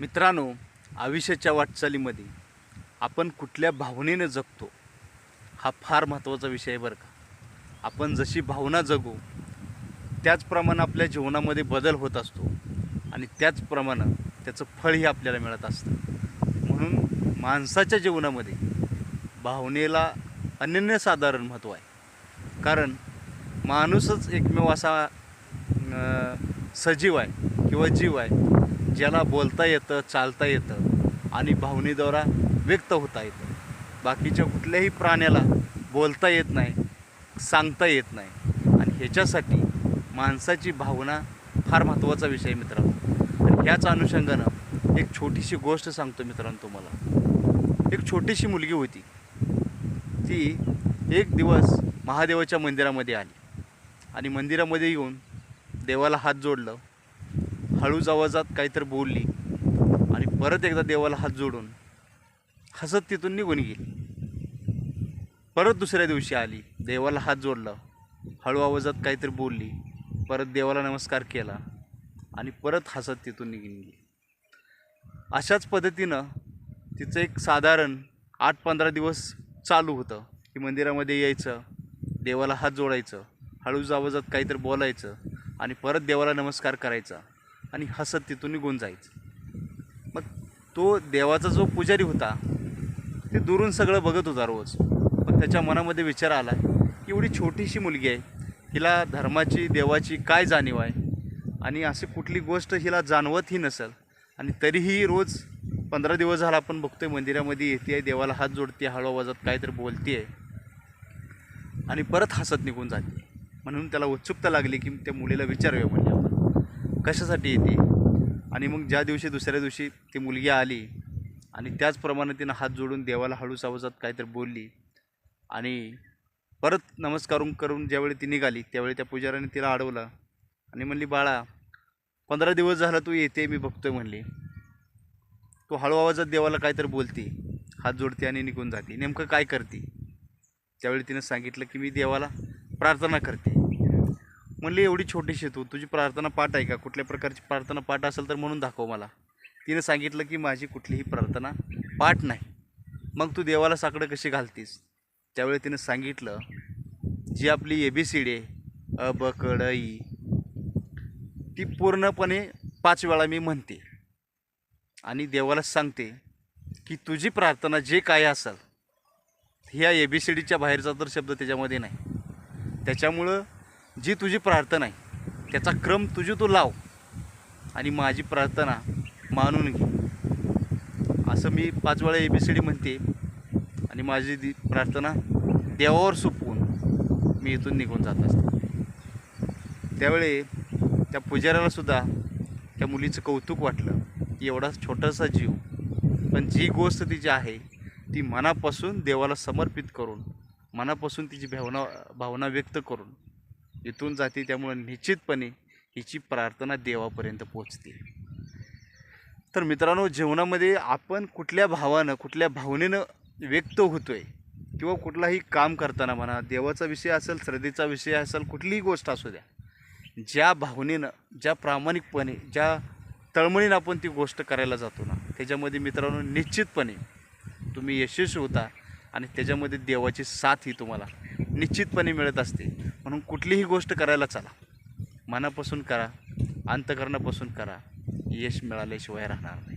मित्रांनो आयुष्याच्या वाटचालीमध्ये आपण कुठल्या भावनेनं जगतो हा फार महत्त्वाचा विषय आहे बरं का. आपण जशी भावना जगू त्याचप्रमाणे आपल्या जीवनामध्ये बदल होत असतो आणि त्याचप्रमाणे त्याचं फळही आपल्याला मिळत असतं. म्हणून माणसाच्या जीवनामध्ये भावनेला अनन्यसाधारण महत्त्व आहे. कारण माणूसच एकमेव असा सजीव आहे किंवा जीव आहे ज्याला बोलता येतं चालता येतं आणि भावनेद्वारा व्यक्त होता येतं. बाकीच्या कुठल्याही प्राण्याला बोलता येत नाही सांगता येत नाही. आणि ह्याच्यासाठी माणसाची भावना फार महत्त्वाचा विषय मित्रांनो. आणि ह्याच अनुषंगानं एक छोटीशी गोष्ट सांगतो मित्रांनो तुम्हाला. एक छोटीशी मुलगी होती. ती एक दिवस महादेवाच्या मंदिरामध्ये आली. आणि मंदिरामध्ये येऊन देवाला हात जोडलं. हळूच आवाजात काहीतरी बोलली आणि परत एकदा देवाला हात जोडून हसत तिथून निघून गेली. परत दुसऱ्या दिवशी आली देवाला हात जोडलं हळू आवाजात काहीतरी बोलली परत देवाला नमस्कार केला आणि परत हसत तिथून निघून गेली. अशाच पद्धतीनं तिचं एक साधारण आठ पंधरा दिवस चालू होतं. की मंदिरामध्ये यायचं देवाला हात जोडायचं हळूच आवाजात काहीतरी बोलायचं आणि परत देवाला नमस्कार करायचा. आणि हसत तिथून निघून जायचं. मग तो देवाचा जो पुजारी होता ते दुरून सगळं बघत होता रोज. पण त्याच्या मनामध्ये विचार आला की एवढी छोटीशी मुलगी आहे हिला धर्माची देवाची काय जाणीव आहे? आणि अशी कुठली गोष्ट हिला जाणवतही नसेल. आणि तरीही रोज पंधरा दिवस झाला आपण बघतोय मंदिरामध्ये येते आहे देवाला हात जोडते हळू आवाजात काहीतरी बोलते आणि परत हसत निघून जाते. म्हणून त्याला उत्सुकता लागली की त्या मुलीला विचारूया म्हणजे कशासाठी येते? आणि मग ज्या दिवशी दुसऱ्या दिवशी ती मुलगी आली आणि त्याचप्रमाणे तिनं हात जोडून देवाला हळूच आवाजात काहीतरी बोलली आणि परत नमस्कार करून ज्यावेळी ती निघाली त्यावेळी त्या पुजाऱ्याने तिला अडवलं आणि म्हणली बाळा पंधरा दिवस झाला तू येते मी बघतोय म्हणली. तू हळू आवाजात देवाला काहीतरी बोलते हात जोडते आणि निघून जाते नेमकं काय करते? त्यावेळी तिनं सांगितलं की मी देवाला प्रार्थना करते. म्हणली एवढी छोटीशी तू. तुझी प्रार्थना पाठ आहे का? कुठल्या प्रकारची प्रार्थना पाठ असेल तर म्हणून दाखव मला. तिनं सांगितलं की माझी कुठलीही प्रार्थना पाठ नाही. मग तू देवाला साकडं कशी घालतीस? त्यावेळी तिनं सांगितलं जी आपली ए बी सी डी अ ब क ई ती पूर्णपणे पाच वेळा मी म्हणते. आणि देवाला सांगते की तुझी प्रार्थना जे काय असेल ह्या ए बी सी डीच्या बाहेरचा तर शब्द त्याच्यामध्ये नाही. त्याच्यामुळं जी तुझी प्रार्थना आहे त्याचा क्रम तुझी तू लाव आणि माझी प्रार्थना मानून घे. असं मी पाच वेळा ए बी सी डी म्हणते आणि माझी दि प्रार्थना देवावर सोपवून मी इथून निघून जात असते. त्यावेळी त्या पुजाऱ्यालासुद्धा त्या मुलीचं कौतुक वाटलं की एवढा छोटासा जीव पण जी गोष्ट तिची आहे ती मनापासून देवाला समर्पित करून मनापासून तिची भावना भावना व्यक्त करून इथून जाते त्यामुळं निश्चितपणे हिची प्रार्थना देवापर्यंत पोचते. तर मित्रांनो जीवनामध्ये आपण कुठल्या भावानं कुठल्या भावनेनं व्यक्त होतो आहे किंवा कुठलाही काम करताना म्हणा देवाचा विषय असेल श्रद्धेचा विषय असेल कुठलीही गोष्ट असू द्या ज्या भावनेनं ज्या प्रामाणिकपणे ज्या तळमळीनं आपण ती गोष्ट करायला जातो ना त्याच्यामध्ये मित्रांनो निश्चितपणे तुम्ही यशस्वी होता आणि त्याच्यामध्ये देवाची साथ ही तुम्हाला निश्चितपणे मिळत असते. म्हणून कुठलीही गोष्ट करायला चला. मनापासून करा अंतकरणापासून करा. यश मिळाल्याशिवाय राहणार नाही.